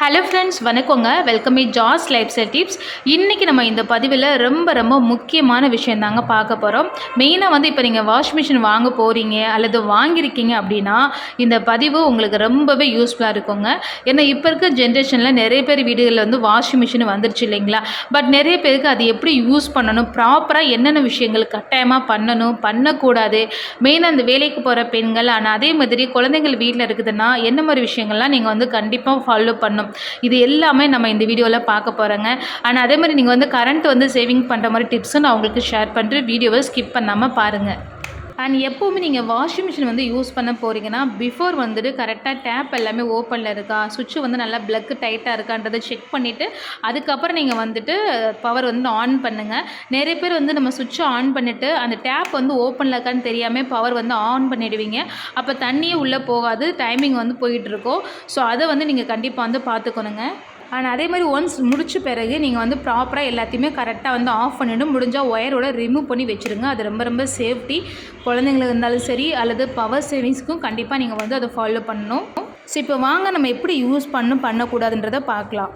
Hello friends வணக்கங்க. Welcome இ Jas life style tips இன்றைக்கி நம்ம இந்த பதிவில் ரொம்ப ரொம்ப முக்கியமான விஷயம் தாங்க பார்க்க போகிறோம் மெயினாக வந்து இப்போ நீங்கள் வாஷிங் மிஷின் வாங்க போகிறீங்க அல்லது வாங்கியிருக்கீங்க அப்படின்னா இந்த பதிவு உங்களுக்கு ரொம்பவே யூஸ்ஃபுல்லாக இருக்குங்க. ஏன்னா இப்போ இருக்க ஜென்ரேஷனில் நிறைய பேர் வீடுகளில் வந்து வாஷிங் மிஷின் வந்துருச்சு இல்லைங்களா? பட் நிறைய பேருக்கு அது எப்படி யூஸ் பண்ணணும் ப்ராப்பராக என்னென்ன விஷயங்கள் கட்டாயமாக பண்ணணும் பண்ணக்கூடாது? மெயினாக அந்த வேலைக்கு போகிற பெண்கள் ஆனால் அதே மாதிரி குழந்தைங்கள் வீட்டில் இருக்குதுன்னா என்ன மாதிரி விஷயங்கள்லாம் நீங்கள் வந்து கண்டிப்பாக ஃபாலோ பண்ணணும்? இது எல்லாமே நம்ம இந்த வீடியோவில் பார்க்க போகிறோங்க ஆனால் அதே மாதிரி நீங்கள் வந்து கரண்ட் வந்து சேவிங் பண்ணுற மாதிரி டிப்ஸும் நான் உங்களுக்கு ஷேர் பண்ணுறேன் வீடியோவை ஸ்கிப் பண்ணாமல் பாருங்கள் அண்ட் எப்போவுமே நீங்கள் வாஷிங் மிஷின் வந்து யூஸ் பண்ண போகிறீங்கன்னா பிஃபோர் வந்துட்டு கரெக்டாக டேப் எல்லாமே ஓப்பனில் இருக்கா? சுவிட்ச் வந்து நல்லா ப்ளக் டைட்டாக இருக்கான்றதை செக் பண்ணிவிட்டு அதுக்கப்புறம் நீங்கள் வந்துட்டு பவர் வந்து ஆன் பண்ணுங்கள் நிறைய பேர் வந்து நம்ம சுவிட்சை ஆன் பண்ணிவிட்டு அந்த டேப் வந்து ஓப்பனில் இருக்கான்னு தெரியாமல் பவர் வந்து ஆன் பண்ணிடுவீங்க. அப்போ தண்ணியே உள்ளே போகாது டைமிங் வந்து போயிட்டுருக்கோம் ஸோ அதை வந்து நீங்கள் கண்டிப்பாக வந்து பார்த்துக்கணுங்க. ஆனால் அதே மாதிரி ஒன்ஸ் முடிச்ச பிறகு நீங்கள் வந்து ப்ராப்பராக எல்லாத்தையுமே கரெக்டாக வந்து ஆஃப் பண்ணிவிடும் முடிஞ்சால் ஒயரோட ரிமூவ் பண்ணி வச்சுருங்க. அது ரொம்ப ரொம்ப சேஃப்டி குழந்தைங்களுக்கு இருந்தாலும் சரி அல்லது பவர் சேவிங்ஸ்க்கும் கண்டிப்பாக நீங்கள் வந்து அதை ஃபாலோ பண்ணணும். ஸோ இப்போ வாங்க நம்ம எப்படி யூஸ் பண்ணும் பண்ணக்கூடாதுன்றதை பார்க்கலாம்.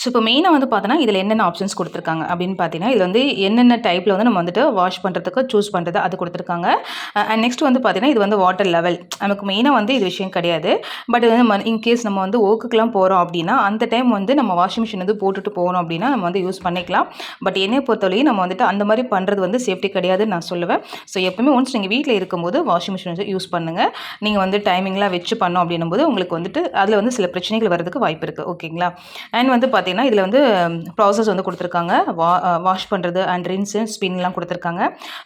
ஸோ இப்போ மெயினாக வந்து பார்த்தோன்னா இதில் என்னென்ன ஆப்ஷன்ஸ் கொடுத்துருக்காங்க? அப்படின்னு பார்த்தீங்கன்னா இதில் வந்து என்னென்ன டைப்பில் வந்து நம்ம வந்துட்டு வாஷ் பண்ணுறதுக்கு சூஸ் பண்ணுறது அது கொடுத்துருக்காங்க. அண்ட் நெக்ஸ்ட் வந்து பார்த்தீங்கன்னா இது வந்து வாட்டர் லெவல் நமக்கு மெயினாக வந்து இது விஷயம் கிடையாது. பட் வந்து நம்ம இன்கேஸ் நம்ம வந்து ஓக்குக்கெலாம் போகிறோம் அப்படின்னா அந்த டைம் வந்து நம்ம வாஷிங் மிஷின் வந்து போட்டுட்டு போகணும் அப்படின்னா நம்ம வந்து யூஸ் பண்ணிக்கலாம். பட் என்னை பொறுத்தவரையும் நம்ம வந்துட்டு அந்த மாதிரி பண்ணுறது வந்து சேஃப்டி கிடையாதுன்னு நான் சொல்லுவேன். ஸோ எப்பவுமே ஒன்ஸ் நீங்கள் வீட்டில் இருக்கும்போது வாஷிங் மிஷின் வந்து யூஸ் பண்ணுங்கள் நீங்கள் வந்து டைமிங்லாம் வச்சு பண்ணோம் அப்படின்னும் போது உங்களுக்கு வந்துட்டு அதில் வந்து சில பிரச்சனைகள் வரதுக்கு வாய்ப்பு இருக்குது ஓகேங்களா அண்ட் வந்து பார்த்தீங்கன்னா இதில் வந்து ப்ராசஸ் வந்து கொடுத்துருக்காங்க. வா வாஷ் பண்ணுறது அண்ட் ரின்ஸு ஸ்பின்லாம் கொடுத்துருக்காங்க.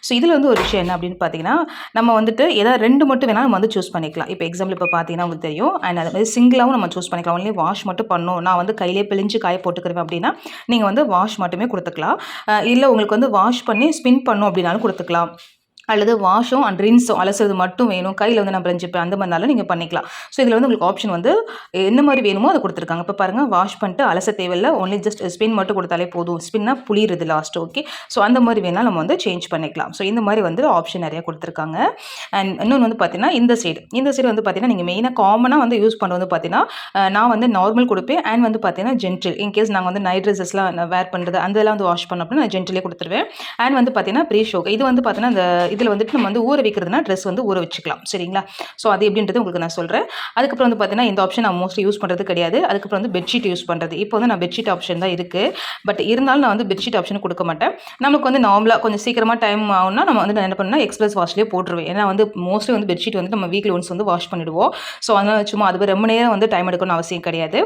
ஸோ இதில் வந்து ஒரு விஷயம் என்ன அப்படின்னு பார்த்தீங்கன்னா நம்ம வந்துட்டு ஏதாவது ரெண்டு மட்டும் வேணால் நம்ம வந்து சூஸ் பண்ணிக்கலாம். இப்போ எக்ஸாம்பிள் இப்போ பார்த்தீங்கன்னா உங்களுக்கு தெரியும். அண்ட் அது மாதிரி சிங்கிளாகவும் நம்ம சூஸ் பண்ணிக்கலாம். ஒன்லி வாஷ் மட்டும் பண்ணணும். நான் வந்து கையிலே பிழிஞ்சு காய போட்டுக்கிறேன் அப்படின்னா நீங்கள் வந்து வாஷ் மட்டுமே கொடுத்துக்கலாம். இல்லை உங்களுக்கு வந்து வாஷ் பண்ணி ஸ்பின் பண்ணும் அப்படின்னாலும் கொடுத்துக்கலாம். அல்லது வாஷும் அண்ட் ரின்ஸும் அலசுறது மட்டும் வேணும். கையில் வந்து நம்ம ரெஞ்சு அந்த மாதிரினாலும் நீங்கள் பண்ணிக்கலாம். ஸோ இதில் வந்து உங்களுக்கு ஆப்ஷன் வந்து என்ன மாதிரி வேணுமோ அதை கொடுத்துருக்காங்க. இப்போ பாருங்கள் வாஷ் பண்ணிட்டு அலச தேவையில்ல. ஒன்லி ஜஸ்ட் ஸ்பின் மட்டும் கொடுத்தாலே போதும். ஸ்பின்னா புளியுறது லாஸ்ட் ஓகே ஸோ அந்த மாதிரி வேணால் நம்ம வந்து சேஞ்ச் பண்ணிக்கலாம். ஸோ இந்த மாதிரி வந்து ஆப்ஷன் நிறையா கொடுத்துருக்காங்க. அண்ட் இன்னொன்று வந்து பார்த்தீங்கன்னா இந்த சைடு இந்த சைடு வந்து பார்த்தீங்கன்னா நீங்கள் மெயினாக காமனாக வந்து யூஸ் பண்ணுறது வந்து பார்த்தீங்கன்னா நான் வந்து நார்மல் கொடுப்பேன். அண்ட் வந்து பார்த்தீங்கன்னா ஜென்டில் இன்கேஸ் நாங்கள் வந்து நைட் ட்ரெஸ்ஸஸ்லாம் வேர் பண்ணுறது அந்த இதெல்லாம் வந்து வாஷ் பண்ண அப்படின்னா நான் ஜென்டிலே கொடுத்துருவேன். அண்ட் வந்து பார்த்தீங்கன்னா ப்ரீ ஷோக் இது வந்து பார்த்தீங்கன்னா இந்த இதில் வந்துட்டு நம்ம வந்து ஊற வைக்கிறதுனா ட்ரெஸ் வந்து ஊற வச்சுக்கலாம். சரிங்களா? ஸோ அது எப்படின்றது உங்களுக்கு நான் சொல்கிறேன் அதுக்கப்புறம் வந்து பார்த்தீங்கன்னா இந்த ஆப்ஷன் நான் மோஸ்ட்லி யூஸ் பண்ணுறது கிடையாது. அதுக்கப்புறம் வந்து பெட்ஷீட் யூஸ் பண்ணுறது இப்போ வந்து நான் பெட்ஷீட் ஆப்ஷன் தான் இருக்குது பட் இருந்தாலும் நான் வந்து பெட்ஷீட் ஆப்ஷன் கொடுக்க மாட்டேன். நமக்கு வந்து நார்மலாக கொஞ்சம் சீக்கிரமாக டைம் ஆகும்னா நம்ம வந்து நான் என்ன பண்ணால் எக்ஸ்பிரஸ் வாஷ்லேயே போட்டுருவேன். ஏன்னா வந்து மோஸ்ட்லி வந்து பெட்ஷீட் வந்து நம்ம வீக்லி ஒன்ஸ் வந்து வாஷ் பண்ணிவிடுவோம் ஸோ அதனால் சும்மா அது ரொம்ப நேரம் வந்து டைம் எடுக்கணும்னு அவசியம் கிடையாது.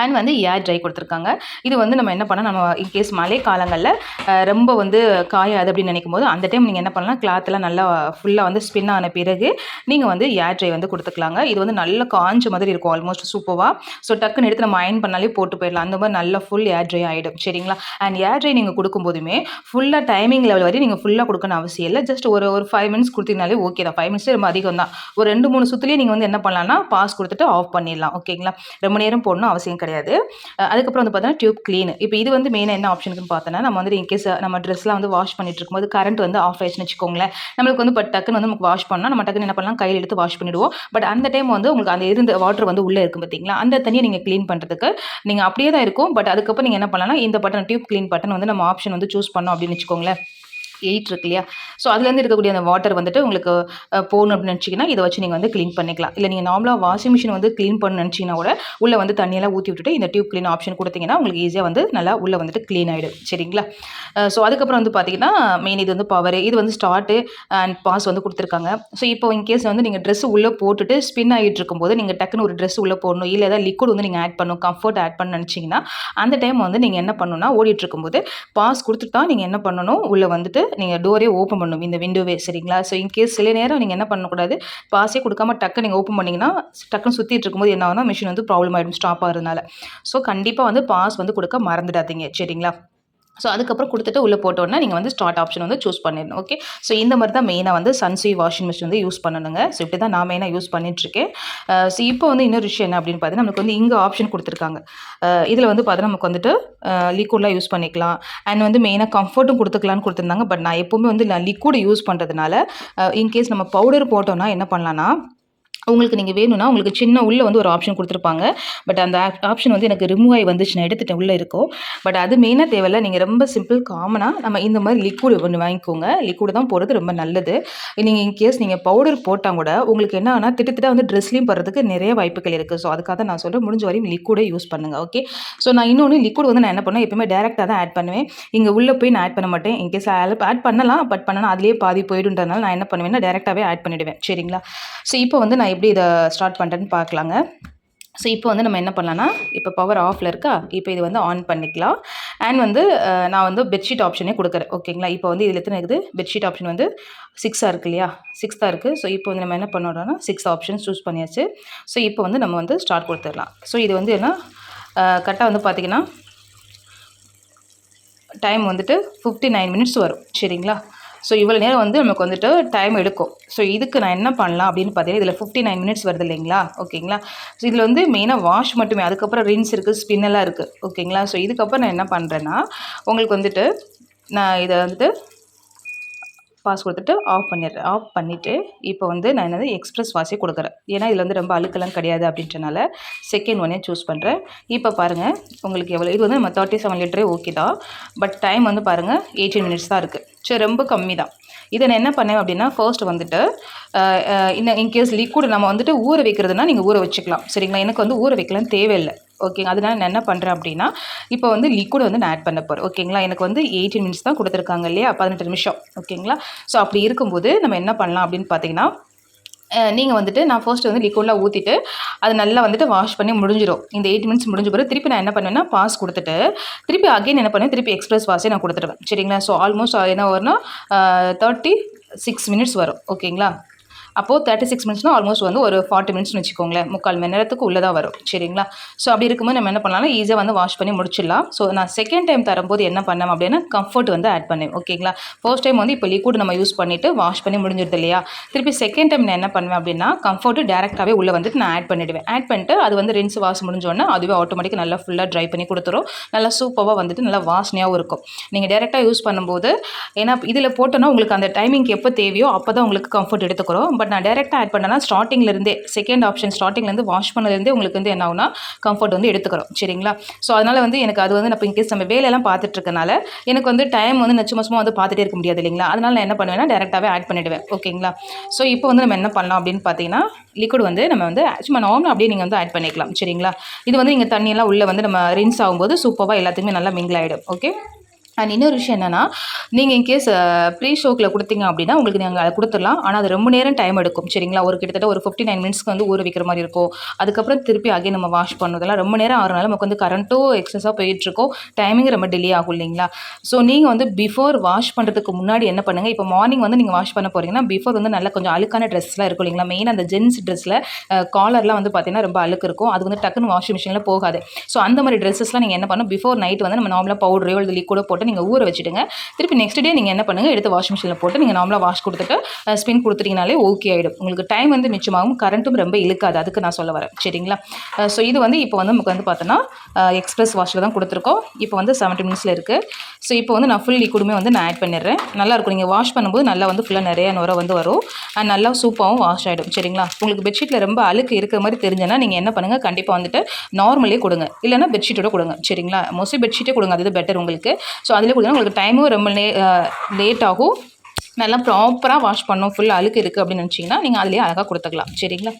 அண்ட் வந்து ஏர் ட்ரை கொடுத்துருக்காங்க. இது வந்து நம்ம என்ன பண்ணால் நம்ம இன்கேஸ் மழை காலங்களில் ரொம்ப வந்து காயாது அப்படின்னு நினைக்கும் போது அந்த டைம் நீங்கள் என்ன பண்ணலாம் கிளாத்லாம் நல்லா ஃபுல்லாக வந்து ஸ்பின் ஆன பிறகு நீங்கள் வந்து ஏர் ட்ரை வந்து கொடுத்துக்கலாங்க. இது வந்து நல்ல காஞ்ச மாதிரி இருக்கும் ஆல்மோஸ்ட் சூப்பராக ஸோ டக்குன்னு எடுத்து நம்ம அயன் பண்ணாலே போட்டு போயிடலாம். அந்த மாதிரி நல்லா ஃபுல் ஏர் ட்ரை ஆகிடும் சரிங்களா? அண்ட் ஏர் ட்ரை நீங்கள் கொடுக்கும்போதுமே ஃபுல்லாக டைமிங் லெவல் வரையும் நீங்கள் ஃபுல்லாக கொடுக்கணும் அவசியம் இல்லை. ஜஸ்ட் ஒரு ஒரு ஃபைவ் மினிட்ஸ் கொடுத்தீங்கனாலே ஓகே தான். ஃபைவ் மினிட்ஸ் ரொம்ப அதிகம் தான் ஒரு ரெண்டு மூணு சுற்றுலேயே நீங்கள் வந்து என்ன பண்ணலாம்னா பாஸ் கொடுத்துட்டு ஆஃப் பண்ணிடலாம். ஓகேங்களா ரொம்ப நேரம் போடணும் அவசியம் கிடையாது. அதுக்கப்புறம் வந்து பார்த்தீங்கன்னா டியூப் க்ளீன் இப்போ இது வந்து மெயினாக என்ன ஆப்ஷனுக்குன்னு பார்த்தோன்னா நம்ம வந்து இன்கேஸ் நம்ம ட்ரெஸ்லாம் வந்து வாஷ் பண்ணிட்டு இருக்கும்போது கரண்ட் வந்து ஆஃப் ஆயிடுச்சுன்னு வச்சுக்கோங்களேன். நம்மளுக்கு வந்து பட் டக்குன்னு வந்து நமக்கு வாஷ் பண்ணால் நம்ம டக்குன்னு என்ன பண்ணலாம்? கையில் எடுத்து வாஷ் பண்ணிடுவோம். பட் அந்த டைம் வந்து உங்களுக்கு அந்த இருந்த வாட்டர் வந்து உள்ளே இருக்கும் பார்த்தீங்களா அந்த தண்ணியை நீங்கள் க்ளீன் பண்ணுறதுக்கு நீங்கள் அப்படியே தான் இருக்கும். பட் அதுக்கப்புறம் நீங்கள் என்ன பண்ணலாம்னா இந்த பட்டன் டியூப் க்ளீன் பட்டன் வந்து நம்ம ஆப்ஷன் வந்து சூஸ் பண்ணோம் அப்படின்னு வச்சுக்கோங்களேன். எயிட் இருக்கு இல்லையா? ஸோ அதுலேருந்து இருக்கக்கூடிய அந்த வாட்டர் வந்துட்டு உங்களுக்கு போகணும் அப்படின்னு நினச்சிங்கன்னா இதை வச்சு நீங்கள் வந்து க்ளீன் பண்ணிக்கலாம். இல்லை நீங்கள் நார்மலாக வாஷிங் மிஷின் வந்து க்ளீன் பண்ண நினச்சிங்கன்னா கூட உள்ளே வந்து தண்ணியெல்லாம் ஊற்றி விட்டுட்டு இந்த டியூப் க்ளீன் ஆப்ஷன் கொடுத்தீங்கன்னா உங்களுக்கு ஈஸியாக வந்து நல்லா உள்ளே வந்துட்டு க்ளீன் ஆகிடும் சரிங்களா? ஸோ அதுக்கப்புறம் வந்து பார்த்தீங்கன்னா மெயின் இது வந்து பவர் இது வந்து ஸ்டார்ட்டு அண்ட் பாஸ் வந்து கொடுத்துருக்காங்க. ஸோ இப்போ இன்கேஸ் வந்து நீங்கள் ட்ரெஸ் உள்ளே போட்டுட்டு ஸ்பின் ஆகிட்டு இருக்கும்போது நீங்கள் டக்குன்னு ஒரு ட்ரெஸ் உள்ளே போடணும் இல்லை ஏதாவது லிக்விட் வந்து நீங்கள் ஆட் பண்ணணும் கம்ஃபர்ட் ஆட் பண்ண நினச்சிங்கன்னா அந்த டைம் வந்து நீங்கள் என்ன பண்ணணும்னா ஓடிட்டு இருக்கும்போது பாஸ் கொடுத்துட்டா நீங்கள் என்ன பண்ணணும் உள்ளே வந்துட்டு நீங்கள் டோரே ஓப்பன் பண்ணணும் இந்த விண்டோவே சரிங்களா? ஸோ இன்கேஸ் சில நேரம் நீங்கள் என்ன பண்ணக்கூடாது பாஸே கொடுக்காம டக்கு நீங்கள் ஓப்பன் பண்ணிங்கன்னா டக்குன்னு சுற்றிட்டு இருக்கும்போது என்ன ஆகும்னா மிஷின் வந்து ப்ராப்ளம் ஆகிடும் ஸ்டாப் ஆகிறதுனால. ஸோ கண்டிப்பாக வந்து பாஸ் வந்து கொடுக்க மறந்துடாதீங்க சரிங்களா? ஸோ அதுக்கப்புறம் கொடுத்துட்டு உள்ளே போட்டோன்னா நீங்கள் வந்து ஸ்டார்ட் ஆப்ஷன் வந்து சூஸ் பண்ணிடணும் ஓகே ஸோ இந்த மாதிரி தான் மெயினாக வந்து சன்சுய் வாஷிங் மிஷின் வந்து யூஸ் பண்ணணுங்க. ஸோ இப்படி தான் நான் மெயினாக யூஸ் பண்ணிட்டுருக்கேன். ஸோ இப்போ வந்து இன்னொரு விஷயம் என்ன அப்படின்னு பார்த்தீங்கன்னா நமக்கு வந்து இங்கே ஆப்ஷன் கொடுத்துருக்காங்க. இதில் வந்து பார்த்தீங்கன்னா நமக்கு வந்துட்டு லிக்விட்லாம் யூஸ் பண்ணிக்கலாம். அண்ட் வந்து மெயினாக கம்ஃபர்ட்டும் கொடுத்துக்கலான்னு கொடுத்துருந்தாங்க. பட் நான் எப்போவுமே வந்து நான் லிக்விட் யூஸ் பண்ணுறதுனால இன்கேஸ் நம்ம பவுடர் போட்டோம்னா என்ன பண்ணலான்னா உங்களுக்கு நீங்கள் வேணும்னா உங்களுக்கு சின்ன உள்ளே வந்து ஒரு ஆப்ஷன் கொடுத்துருப்பாங்க. பட் அந்த ஆப்ஷன் வந்து எனக்கு ரிமூவ் ஆகி வந்துச்சு. நான் எடுத்துட்டேன் உள்ளே இருக்கும் பட் அது மெயினாக தேவையில்ல. நீங்கள் ரொம்ப சிம்பிள் காமனாக நம்ம இந்த மாதிரி லிக்விட் ஒன்று வாங்கிக்கோங்க. லிக்விட் தான் போடுறது ரொம்ப நல்லது. நீங்கள் இன்கேஸ் நீங்கள் பவுடர் போட்டால் கூட உங்களுக்கு என்ன ஆனால் திட்டத்திட்ட வந்து ட்ரெஸ்லையும் போடுறதுக்கு நிறைய வாய்ப்புகள் இருக்குது ஸோ அதுக்காக தான் நான் சொல்கிறேன் முடிஞ்ச வரையும் லிக்விடே யூஸ் பண்ணுங்கள் ஓகே ஸோ நான் இன்னொன்று லிக்விட் வந்து நான் என்ன பண்ணுவேன்? எப்பவுமே டேரெக்டாக தான் ஆட் பண்ணுவேன். இங்கே உள்ளே போய் நான் ஆட் பண்ண மாட்டேன். இன்கேஸ் ஆட் பண்ணலாம். பட் பண்ணனா அதுலேயே பாதி போயிடுன்றதுனால நான் என்ன பண்ணுவேன்னா டேரெக்டாகவே ஆட் பண்ணிவிடுவேன் சரிங்களா? ஸோ இப்போ வந்து நான் எப்படி இதை ஸ்டார்ட் பண்ணுறேன்னு பார்க்கலாங்க. ஸோ இப்போ வந்து நம்ம என்ன பண்ணலாம்னா இப்போ பவர் ஆஃபில் இருக்கா? இப்போ இது வந்து ஆன் பண்ணிக்கலாம். அண்ட் வந்து நான் வந்து பெட்ஷீட் ஆப்ஷனே கொடுக்குறேன். ஓகேங்களா இப்போ வந்து இதில் எத்தனை இருக்குது? பெட்ஷீட் ஆப்ஷன் வந்து சிக்ஸாக இருக்கு இல்லையா? சிக்ஸ்த்தாக இருக்குது ஸோ இப்போ வந்து நம்ம என்ன பண்ணுறோம்னா சிக்ஸ் ஆப்ஷன் சூஸ் பண்ணியாச்சு. ஸோ இப்போ வந்து நம்ம வந்து ஸ்டார்ட் கொடுத்துடலாம். ஸோ இது வந்து என்ன? கரெக்டாக வந்து பார்த்திங்கன்னா டைம் வந்துட்டு ஃபிஃப்டி நைன் மினிட்ஸ் வரும். சரிங்களா? ஸோ இவ்வளோ நேரம் வந்து நமக்கு வந்துட்டு டைம் எடுக்கும். ஸோ இதுக்கு நான் என்ன பண்ணலாம் அப்படின்னு பார்த்தீங்கன்னா இதில் ஃபிஃப்டி நைன் மினிட்ஸ் வருது இல்லைங்களா? ஓகேங்களா ஸோ இதில் வந்து மெயினாக வாஷ் மட்டுமே அதுக்கப்புறம் ரின்ஸ் இருக்குது ஸ்பின்னெல்லாம் இருக்குது ஓகேங்களா ஸோ இதுக்கப்புறம் நான் என்ன பண்ணுறேன்னா உங்களுக்கு வந்துட்டு நான் இதை வந்துட்டு பாஸ் கொடுத்துட்டு ஆஃப் பண்ணிடுறேன். ஆஃப் பண்ணிவிட்டு இப்போ வந்து நான் என்னது எக்ஸ்பிரஸ் வாஷே கொடுக்குறேன். ஏன்னா இதில் வந்து ரொம்ப அழுக்கெல்லாம் கிடையாது அப்படின்றனால செகண்ட் ஒன்னே சூஸ் பண்ணுறேன் இப்போ பாருங்கள் உங்களுக்கு எவ்வளோ இது வந்து நம்ம தேர்ட்டி செவன் லிட்டரே ஓகே தான். பட் டைம் வந்து பாருங்கள் எயிட்டீன் மினிட்ஸ் தான் இருக்குது சரி ரொம்ப கம்மி தான் இதை நான் என்ன பண்ணேன் அப்படின்னா ஃபர்ஸ்ட் வந்துட்டு இந்த இன்கேஸ் லிக்விட் நம்ம வந்துட்டு ஊற வைக்கிறதுனா நீங்கள் ஊற வச்சுக்கலாம். சரிங்களா? எனக்கு வந்து ஊற வைக்கலாம் தேவையில்லை. ஓகேங்க அதனால் நான் என்ன பண்ணுறேன் அப்படின்னா இப்போ வந்து லிக்விட் வந்து நான் ஆட் பண்ண போகிறேன் ஓகேங்களா எனக்கு வந்து எயிட்டீன் மினிட்ஸ் தான் கொடுத்துருக்காங்க இல்லையா? பதினெட்டு நிமிஷம். ஓகேங்களா ஸோ அப்படி இருக்கும்போது நம்ம என்ன பண்ணலாம் அப்படின்னு பார்த்தீங்கன்னா நீங்கள் வந்துட்டு நான் ஃபர்ஸ்ட் வந்து லிக்விடில் ஊற்றிட்டு அது நல்லா வந்துட்டு வாஷ் பண்ணி முடிஞ்சிடும் இந்த எயிட் மினிட்ஸ் முடிஞ்ச பிறகு திருப்பி நான் என்ன பண்ணுவேன்னா பாஸ் கொடுத்துட்டு திருப்பி அகைன் என்ன பண்ணுவேன் திருப்பி எக்ஸ்பிரஸ் வாஷே நான் கொடுத்துருவேன் சரிங்களா? ஸோ ஆல்மோஸ்ட் என்ன வரும்னா தேர்ட்டி சிக்ஸ் மினிட்ஸ் வரும். ஓகேங்களா அப்போது தேர்ட்டி சிக்ஸ் மினிட்ஸ்னால் ஆல்மோஸ்ட் வந்து ஒரு ஃபார்ட்டி மினிட்ஸ்னு வச்சுக்கோங்களேன். முக்கால் மணி நேரத்துக்கு உள்ளே தான் வரும் சரிங்களா? ஸோ அப்படி இருக்கும்போது நம்ம என்ன பண்ணலாம் ஈஸியாக வந்து வாஷ் பண்ணி முடிச்சிடலாம். ஸோ நான் செகண்ட் டைம் தரும்போது என்ன பண்ணேன் அப்படின்னா கம்ஃபர்ட் வந்து ஆட் பண்ணேன் ஓகேங்களா? ஃபர்ஸ்ட் டைம் வந்து இப்போ லிக்விட் நம்ம யூஸ் பண்ணிவிட்டு வாஷ் பண்ணி முடிஞ்சிருது இல்லையா? திருப்பி செகண்ட் டைம் நான் என்ன பண்ணுவேன் அப்படின்னா கம்ஃபர்ட்டு டேரெக்டாகவே உள்ளே வந்துட்டு நான் ஆட் பண்ணிவிடுவேன் ஆட் பண்ணிட்டு அது வந்து ரின்ஸ் வாஷ் முடிஞ்சோடனே அதுவே ஆட்டோமேட்டிக் நல்லா ஃபுல்லாக ட்ரை பண்ணி கொடுத்துரும். நல்லா சூப்பராக வந்துட்டு நல்லா வாசனையாகவும் இருக்கும். நீங்கள் டேரெக்டாக யூஸ் பண்ணும்போது ஏன்னா இதில் போட்டோன்னா உங்களுக்கு அந்த டைமிங்க்கு எப்போ தேவையோ அப்போ தான் உங்களுக்கு கம்ஃபர்ட் எடுத்துக்கிறோம். பட் நான் டேரெக்டாக ஆட் பண்ணேன்னா ஸ்டார்டிங்லேருந்தே செகண்ட் ஆப்ஷன் ஸ்டார்டிங்லேருந்து வாஷ் பண்ணலேருந்தே உங்களுக்கு வந்து என்ன ஆகுனா கம்ஃபர்ட் வந்து எடுத்துக்கிறோம். சரிங்களா? ஸோ அதனால் வந்து எனக்கு அது வந்து நான் இன்கேஸ் நம்ம வேலையெல்லாம் பார்த்துட்ருக்கனால எனக்கு வந்து டைம் வந்து நான் சும்மா சும்மா வந்து பார்த்துட்டே இருக்க முடியாது இல்லைங்களா? அதனால் நான் என்ன பண்ணுவேன்னா டேரெக்டாகவே ஆட் பண்ணிவிடுவேன் ஓகேங்களா ஸோ இப்போ வந்து நம்ம என்ன பண்ணலாம் அப்படின்னு பார்த்தீங்கன்னா லிக்விட் வந்து நம்ம வந்து சும்மா நார்மல் அப்படியே நீங்கள் வந்து ஆட் பண்ணிக்கலாம். சரிங்களா? இது வந்து நீங்கள் தண்ணியெல்லாம் உள்ளே வந்து நம்ம ரின்ஸ் ஆகும்போது சூப்பராக எல்லாத்துக்குமே நல்லா மிங்கிள் ஆகிடும் ஓகே அண்ட் இன்னொரு விஷயம் என்னென்னா நீங்கள் இன்கேஸ் ப்ரீ ஷோக்கில் கொடுத்தீங்க அப்படின்னா உங்களுக்கு நீங்கள் அதை கொடுத்துடலாம். ஆனால் அது ரொம்ப நேரம் டைம் எடுக்கும். சரிங்களா? ஒரு கிட்டத்தட்ட ஒரு ஃபிஃப்டி நைன் மினிட்ஸ்க்கு வந்து ஊற வைக்கிற மாதிரி இருக்கும். அதுக்கப்புறம் திருப்பி அகைன் நம்ம வாஷ் பண்ணுறதெல்லாம் ரொம்ப நேரம் ஆகிறனால நமக்கு வந்து கரண்ட்டும் எக்ஸஸாக போயிட்டுருக்கோம் டைமிங் ரொம்ப டிலே ஆகும் இல்லைங்களா? ஸோ நீங்கள் வந்து பிஃபோர் வாஷ் பண்ணுறதுக்கு முன்னாடி என்ன பண்ணுங்கள் இப்போ மார்னிங் வந்து நீங்கள் வாஷ் பண்ண போகிறீங்கன்னா பிஃபோர் வந்து நல்லா கொஞ்சம் அழுக்கான ட்ரெஸ்லாம் இருக்கும் இல்லைங்களா? மெயின் அந்த ஜென்ஸ் ட்ரெஸ்ஸில் காலர்லாம் வந்து பார்த்தீங்கன்னா ரொம்ப அழுக்கு இருக்கும். அது வந்து டக்குன்னு வாஷிங் மிஷினில் போகாது. ஸோ அந்த மாதிரி ட்ரெஸ்ஸஸ்லாம் நீங்கள் என்ன பண்ணணும்? பிஃபோர் நைட் வந்து நம்ம நார்மலாக பவுடரையோ இல்லை கூட போட்டு நீங்கள் ஊற வச்சுடுங்க. திருப்பி நெக்ஸ்ட் டே நீங்கள் என்ன பண்ணுங்கள் எடுத்து வாஷிங் மிஷினில் போட்டு நீங்கள் நார்மலாக வாஷ் கொடுத்துட்டு ஸ்பின் கொடுத்துட்டிங்கனாலே ஓகே ஆகிடும் உங்களுக்கு டைம் வந்து மிச்சமாகும் கரண்ட்டும் ரொம்ப இழுக்காது. அதுக்கு நான் சொல்ல வரேன். சரிங்களா? ஸோ இது வந்து இப்போ வந்து நமக்கு வந்து பார்த்தோன்னா எக்ஸ்பிரஸ் வாஷில் தான் கொடுத்துருக்கோம். இப்போ வந்து செவன்ட்டி மினிட்ஸில் இருக்குது ஸோ இப்போ வந்து நான் ஃபுல் லிக்விடுமே வந்து நான் ஆட் பண்ணிடுறேன். நல்லா இருக்கும். நீங்கள் வாஷ் பண்ணும்போது நல்லா வந்து ஃபுல்லாக நிறைய நுர வந்து வரும். அண்ட் நல்லா சூப்பாகவும் வாஷ் ஆகிடும் சரிங்களா? உங்களுக்கு பெட்ஷீட்டில் ரொம்ப அழுக்கு இருக்கிற மாதிரி தெரிஞ்சனா நீங்கள் என்ன பண்ணுங்கள் கண்டிப்பாக வந்துட்டு நார்மலே கொடுங்க. இல்லைன்னா பெட்ஷீட்டோட கொடுங்க. சரிங்களா? மோஸ்ட்லி பெட்ஷீட்டே கொடுங்க. அது பெட்டர் உங்களுக்கு. ஸோ ஸோ அதில் கொடுங்க உங்களுக்கு டைமும் ரொம்ப லே லேட் ஆகும். நல்லா ப்ராப்பராக வாஷ் பண்ணோம் ஃபுல் அழுக்கு இருக்குது அப்படின்னு நினச்சிங்கன்னா நீங்கள் அதிலே அழகாக கொடுத்துக்கலாம். சரிங்களா?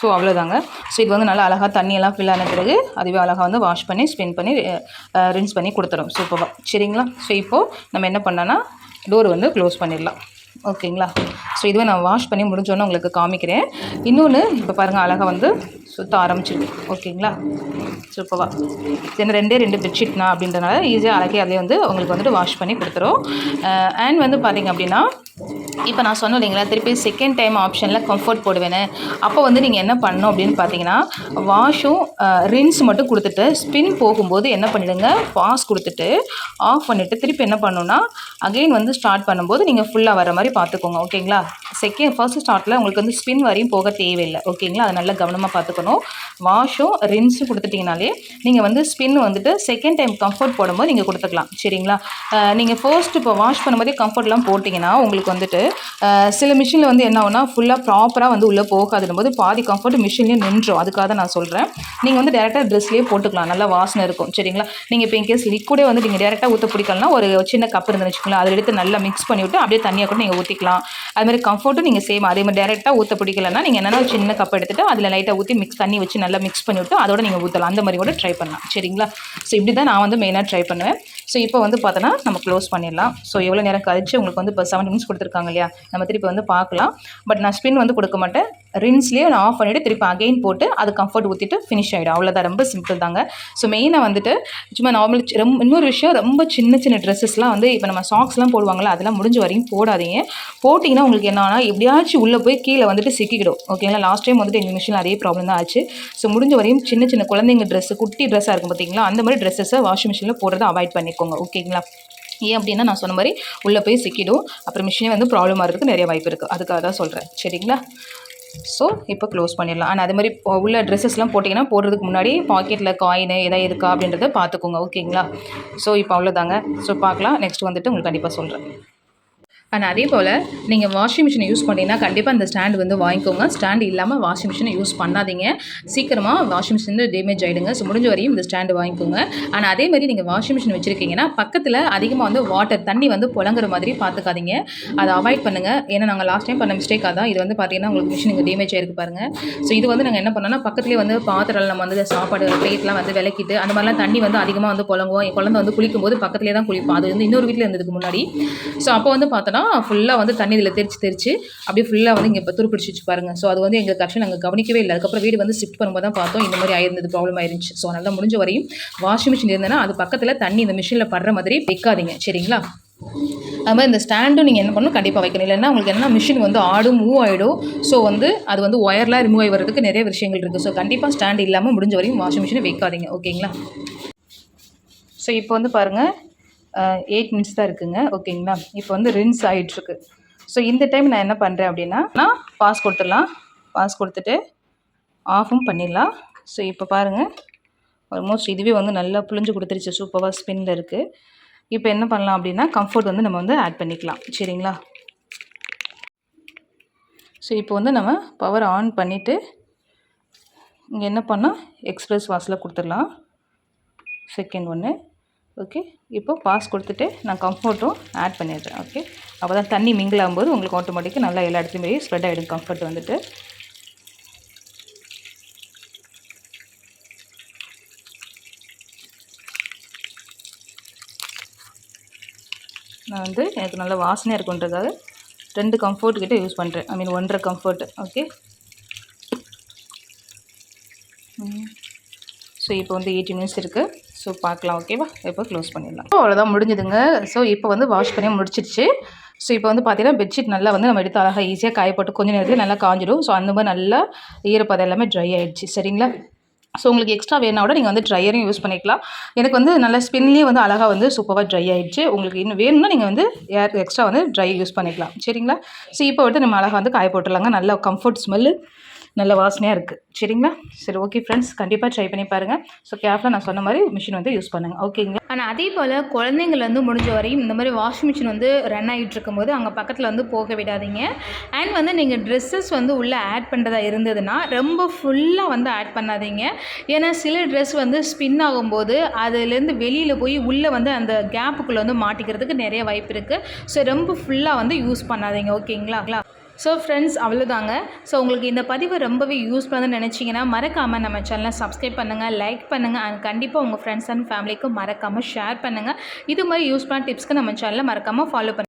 ஸோ அவ்வளோதாங்க ஸோ இது வந்து நல்லா அழகாக தண்ணியெல்லாம் ஃபில் ஆன பிறகு அதுவே அழகாக வந்து வாஷ் பண்ணி ஸ்பின் பண்ணி ரின்ஸ் பண்ணி கொடுத்துரும். சூப்பராக சரிங்களா? ஸோ இப்போது நம்ம என்ன பண்ணோன்னா டோர் வந்து க்ளோஸ் பண்ணிடலாம். ஓகேங்களா? ஸோ இதுவே நான் வாஷ் பண்ணி முடிஞ்சோன்னே உங்களுக்கு காமிக்கிறேன். இன்னொன்று இப்போ பாருங்கள் அழகாக வந்து சுத்த ஆரம்பிச்சிருக்கு. ஓகேங்களா? சூப்பராக என்ன ரெண்டே ரெண்டு பெட்ஷீட்னா அப்படின்றனால ஈஸியாக அழகே அதே வந்து உங்களுக்கு வந்துட்டு வாஷ் பண்ணி கொடுத்துரும் அண்ட் வந்து பார்த்தீங்க அப்படின்னா இப்போ நான் சொன்னேன் இல்லைங்களா திருப்பி செகண்ட் டைம் ஆப்ஷனில் கம்ஃபர்ட் போடுவேன்னு. அப்போ வந்து நீங்கள் என்ன பண்ணணும் அப்படின்னு பார்த்தீங்கன்னா வாஷும் ரின்ஸ் மட்டும் கொடுத்துட்டு ஸ்பின் போகும்போது என்ன பண்ணிடுங்க பாஸ் கொடுத்துட்டு ஆஃப் பண்ணிவிட்டு திருப்பி என்ன பண்ணணும்னா அகைன் வந்து ஸ்டார்ட் பண்ணும்போது நீங்கள் ஃபுல்லாக வர மாதிரி பார்த்துக்கோங்க ஓகேங்களா? செகண்ட் ஃபர்ஸ்ட் ஸ்டார்ட்டில் உங்களுக்கு வந்து ஸ்பின் வரையும் போக தேவையில்லை. ஓகேங்களா? அதை நல்லா கவனமாக பார்த்துக்கணும் வாஷும் ரின்ஸும் கொடுத்துட்டிங்கனாலே நீங்கள் வந்து ஸ்பின் வந்துட்டு செகண்ட் டைம் கம்ஃபர்ட் போடும்போது நீங்கள் கொடுத்துக்கலாம். சரிங்களா? நீங்கள் ஃபர்ஸ்ட் இப்போ வாஷ் பண்ணும்போதே கம்ஃபர்ட்லாம் போட்டிங்கன்னா உங்களுக்கு வந்துட்டு சில மிஷினில் வந்து என்ன ஆகுனா ஃபுல்லாக ப்ராப்பராக வந்து உள்ளே போகாதுன்னும் போது பாதி கம்ஃபர்ட் மிஷின்லேயே நின்றோம் அதுக்காக தான் நான் சொல்கிறேன் நீங்கள் வந்து டேரெக்டாக ட்ரெஸ்லேயே போட்டுக்கலாம். நல்லா வாசனை இருக்கும். சரிங்களா? நீங்கள் இப்போ இன்கேஸ் லிக்விடே வந்து நீங்கள் டேரெக்டாக ஊற்ற பிடிக்கலனா ஒரு சின்ன கப் இருந்துன்னு வச்சுக்கலாம் அதில் எடுத்து நல்லா மிக்ஸ் பண்ணிவிட்டு அப்படியே தண்ணியாக கூட நீங்கள் ஊற்றிக்கலாம் அது மாதிரி கம்ஃபர்ட்டும் நீங்கள் சேம் அதே மாதிரி டேரெக்டாக ஊற்ற பிடிக்கலன்னா நீங்கள் என்னென்னா சின்ன கப் எடுத்துகிட்டு அதில் லைட்டாக ஊற்றி மிக்ஸ் தண்ணி வச்சு நல்லா மிக்ஸ் பண்ணிவிட்டு அதோட நீங்கள் ஊற்றலாம் அந்த மாதிரி கூட ட்ரை பண்ணலாம். சரிங்களா? ஸோ இப்படி தான் நான் வந்து மெயினாக ட்ரை பண்ணுவேன். ஸோ இப்போ வந்து பார்த்தோன்னா நம்ம க்ளோஸ் பண்ணிடலாம். ஸோ எவ்வளோ நேரம் கழிச்சு உங்களுக்கு வந்து இப்போ செவன் மினிட்ஸ் கொடுத்துருக்காங்க இல்லையா? நம்ம திருப்பி வந்து பார்க்கலாம். பட் நான் ஸ்பின் வந்து கொடுக்க மாட்டேன். ரின்ஸ்லேயே நான் ஆஃப் பண்ணிவிட்டு திருப்பி அகைன் போட்டு அது கம்ஃபர்ட் ஊற்றிட்டு ஃபினிஷ் ஆகிடும் அவ்வளோதான் ரொம்ப சிம்பிள் தாங்க. ஸோ மெயினாக வந்துட்டு சும்மா நார்மல் ரொம்ப இன்னொரு விஷயம் ரொம்ப சின்ன சின்ன ட்ரெஸ்ஸஸ்லாம் வந்து இப்போ நம்ம சாக்ஸ்லாம் போடுவாங்களா அதெல்லாம் முடிஞ்ச வரையும் போடாதீங்க. போட்டிங்கன்னா உங்களுக்கு என்னன்னா எப்படியாச்சும் உள்ளே போய் கீழே வந்துட்டு சிக்கிக்கிடும். ஓகேங்களா லாஸ்ட் டைம் வந்துட்டு எங்கள் மிஷினில் அதே ப்ராப்ளம் தான் ஆச்சு. ஸோ முடிஞ்ச வரையும் சின்ன சின்ன குழந்தைங்க ட்ரெஸ்ஸு குட்டி ட்ரெஸ்ஸாக இருக்கும் பார்த்தீங்களா அந்த மாதிரி ட்ரெஸ்ஸஸை வாஷிங் மிஷினில் போடுறதை அவாய்ட் பண்ணிக்கோங்க. ஓகேங்களா ஏன் அப்படின்னா நான் சொன்ன மாதிரி உள்ளே போய் சிக்கிடும். அப்புறம் மிஷினே வந்து ப்ராப்ளம் ஆகிறதுக்கு நிறைய வாய்ப்பு இருக்குது அதுக்காக தான் சொல்கிறேன் சரிங்களா? ஸோ இப்போ க்ளோஸ் பண்ணிடலாம். ஆனால் அது மாதிரி இப்போ உள்ள ட்ரெஸ்ஸஸ்லாம் போட்டிங்கன்னா போடுறதுக்கு முன்னாடி பாக்கெட்டில் காயின் எதாவது இருக்கா அப்படின்றத பார்த்துக்கோங்க. ஓகேங்களா ஸோ இப்போ அவ்வளோதாங்க ஸோ பார்க்கலாம். நெக்ஸ்ட் வந்துட்டு உங்களுக்கு கண்டிப்பாக சொல்கிறேன் அண்ட் அதே போல் நீங்கள் வாஷிங் மிஷினை யூஸ் பண்ணிங்கன்னா கண்டிப்பாக அந்த ஸ்டாண்ட் வந்து வாங்கிக்கோங்க. ஸ்டாண்ட் இல்லாமல் வாஷிங் மிஷினை யூஸ் பண்ணாதீங்க. சீக்கிரமாக வாஷிங் மிஷின் டேமேஜ் ஆகிடுங்க ஸோ முடிஞ்ச வரையும் இந்த ஸ்டாண்டு வாங்கிக்கோங்க. ஆனால் அதே மாதிரி நீங்கள் வாஷிங் மிஷின் வச்சுருக்கீங்கன்னா பக்கத்தில் அதிகமாக வந்து வாட்டர் தண்ணி வந்து புலங்குற மாதிரி பார்த்துக்காதீங்க அதை அவாய்ட் பண்ணுங்கள் ஏன்னா நாங்கள் லாஸ்ட் டைம் பண்ண மிஸ்டேக்காக தான் இது வந்து பார்த்தீங்கன்னா உங்களுக்கு மிஷின் இங்கே டேமேஜ் ஆயிருக்கு பாருங்கள் ஸோ இது வந்து நாங்கள் என்ன பண்ணோம்னா பக்கத்துலேயே வந்து பாத்திரம் நம்ம வந்து சாப்பாடு பிளேட்லாம் வந்து விளக்கிட்டு அந்த மாதிரிலாம் தண்ணி வந்து அதிகமாக வந்து புழங்குவோம். என் குழந்தை வந்து குளிக்கும்போது பக்கத்துலேயே தான் குளிப்போம் அது வந்து இன்னொரு வீட்டில் இருந்ததுக்கு முன்னாடி. ஸோ அப்போ வந்து பார்த்தோன்னா ஃபுல்லாக வந்து தண்ணி இதில் தெரிச்சு தெரிச்சு அப்படியே ஃபுல்லாக வந்து இங்கே இப்போ துருப்பிடிச்சு வச்சு பாருங்க. ஸோ அது வந்து எங்களுக்கு ஆக்சுவலி நாங்கள் கவனிக்கவே இல்லை. அதுக்கப்புறம் வீடு வந்து ஷிஃப்ட் பண்ணும்போது தான் பார்த்தோம். இந்த மாதிரி ஆயிருந்தது ப்ராப்ளம் ஆயிருந்துச்சு. ஸோ அதனால முடிஞ்ச வரையும் வாஷிங் மிஷின் இருந்ததுன்னா அது பக்கத்தில் தண்ணி இந்த மிஷினில் படுற மாதிரி வைக்காதீங்க. சரிங்களா? அது மாதிரி இந்த ஸ்டாண்டும் நீங்கள் என்ன பண்ணணும்? கண்டிப்பாக வைக்கணும். இல்லைன்னா உங்களுக்கு என்ன மிஷின் வந்து ஆடும் மூவ் ஆகிடும் ஸோ வந்து அது வந்து ஒயர்லாம் ரிமூவ் ஆகி வரதுக்கு நிறைய விஷயங்கள் இருக்குது ஸோ கண்டிப்பாக ஸ்டாண்ட் இல்லாமல் முடிஞ்ச வரையும் வாஷிங் மிஷினை வைக்காதீங்க. ஓகேங்களா ஸோ இப்போ வந்து பாருங்கள் எயிட் மினிட்ஸ் தான் இருக்குங்க. ஓகேங்களா இப்போ வந்து ரின்ஸ் ஆகிட்டுருக்கு ஸோ இந்த டைம் நான் என்ன பண்ணுறேன் அப்படின்னா நான் பாஸ் கொடுத்துடலாம். பாஸ் கொடுத்துட்டு ஆஃபும் பண்ணிடலாம். ஸோ இப்போ பாருங்கள் ஆல்மோஸ்ட் இதுவே வந்து நல்லா புளிஞ்சு கொடுத்துருச்சு. சூப்பராக ஸ்பின்னில் இருக்குது இப்போ என்ன பண்ணலாம் அப்படின்னா கம்ஃபர்ட் வந்து நம்ம வந்து ஆட் பண்ணிக்கலாம். சரிங்களா? ஸோ இப்போ வந்து நம்ம பவர் ஆன் பண்ணிவிட்டு இங்கே என்ன பண்ணால் எக்ஸ்ப்ரெஸ் வாஸில் கொடுத்துடலாம். செகண்ட் ஒன்று ஓகே? இப்போ பாஸ் கொடுத்துட்டு நான் கம்ஃபர்ட்டும் ஆட் பண்ணிடுறேன். ஓகே? அப்போ தான் தண்ணி மிங்கிள் ஆகும்போது உங்களுக்கு ஆட்டோமேட்டிக்காக நல்லா எல்லா இடத்துலையும் ஸ்ப்ரெட் ஆகிடும் கம்ஃபர்ட் வந்துட்டு. நான் வந்து எனக்கு நல்ல வாசனையாக இருக்குன்றதுக்காக ரெண்டு கம்ஃபர்ட் கிட்டே யூஸ் பண்ணுறேன் ஐ மீன் ஒன்றரை கம்ஃபர்ட் ஓகே? ஸோ இப்போ வந்து எயிட்டி மினிட்ஸ் இருக்குது ஸோ பார்க்கலாம் ஓகேவா இப்போ க்ளோஸ் பண்ணிடலாம். ஸோ அவ்வளோதான் முடிஞ்சுதுங்க. ஸோ இப்போ வந்து வாஷ் பண்ணி முடிச்சிடுச்சு ஸோ இப்போ வந்து பார்த்தீங்கன்னா பெட்ஷீட் நல்லா வந்து நம்ம எடுத்து அழகாக ஈஸியாக காய போட்டு கொஞ்ச நேரத்தில் நல்லா காஞ்சிடும். ஸோ அந்த மாதிரி நல்லா ஈரப்பதம் எல்லாமே ட்ரை ஆகிடுச்சு சரிங்களா? ஸோ உங்களுக்கு எக்ஸ்ட்ரா வேணா கூட நீங்கள் வந்து ட்ரையரையும் யூஸ் பண்ணிக்கலாம். எனக்கு வந்து நல்லா ஸ்பின்லேயே வந்து அழகாக வந்து சூப்பராக ட்ரை ஆகிடுச்சு உங்களுக்கு இன்னும் வேணும்னா நீங்கள் வந்து ஏர் எக்ஸ்ட்ரா வந்து ட்ரை யூஸ் பண்ணிக்கலாம். சரிங்களா? ஸோ இப்போ வந்து நம்ம அழகாக வந்து காய போட்டுடலாங்க. நல்ல கம்ஃபர்ட் ஸ்மெல்லு நல்ல வாசனையாக இருக்குது சரிங்களா? சரி ஓகே ஃப்ரெண்ட்ஸ் கண்டிப்பாக ட்ரை பண்ணி பாருங்கள் ஸோ கேஃபில் நான் சொன்ன மாதிரி மிஷின் வந்து யூஸ் பண்ணுங்கள் ஓகேங்களா ஆனால் அதே போல் குழந்தைங்கள் வந்து முடிஞ்ச வரையும் இந்த மாதிரி வாஷிங் மிஷின் வந்து ரன் ஆகிட்டு இருக்கும்போது அங்கே பக்கத்தில் வந்து போக விடாதீங்க. அண்ட் வந்து நீங்கள் ட்ரெஸ்ஸஸ் வந்து உள்ளே ஆட் பண்ணுறதா இருந்ததுன்னா ரொம்ப ஃபுல்லாக வந்து ஆட் பண்ணாதீங்க. ஏன்னா சில ட்ரெஸ் வந்து ஸ்பின் ஆகும்போது அதுலேருந்து வெளியில் போய் உள்ளே வந்து அந்த கேப்புக்குள்ளே வந்து மாட்டிக்கிறதுக்கு நிறைய வாய்ப்பு இருக்குது ஸோ ரொம்ப ஃபுல்லாக வந்து யூஸ் பண்ணாதீங்க. ஓகேங்களா ஸோ ஃப்ரெண்ட்ஸ் அவ்வளோதாங்க ஸோ உங்களுக்கு இந்த பதிவு ரொம்பவே யூஸ்ஃபுல்லாக நினச்சிங்கன்னா மறக்காமல் நம்ம சேனலை சப்ஸ்கிரைப் பண்ணுங்கள் லைக் பண்ணுங்கள் அண்ட் கண்டிப்பாக உங்கள் ஃப்ரெண்ட்ஸ் அண்ட் ஃபேமிலிக்கும் மறக்காமல் ஷேர் பண்ணுங்கள் இது மாதிரி யூஸ் பண்ண டிப்ஸ்க்கு நம்ம சேனலை மறக்காமல் ஃபாலோ பண்ணுங்கள்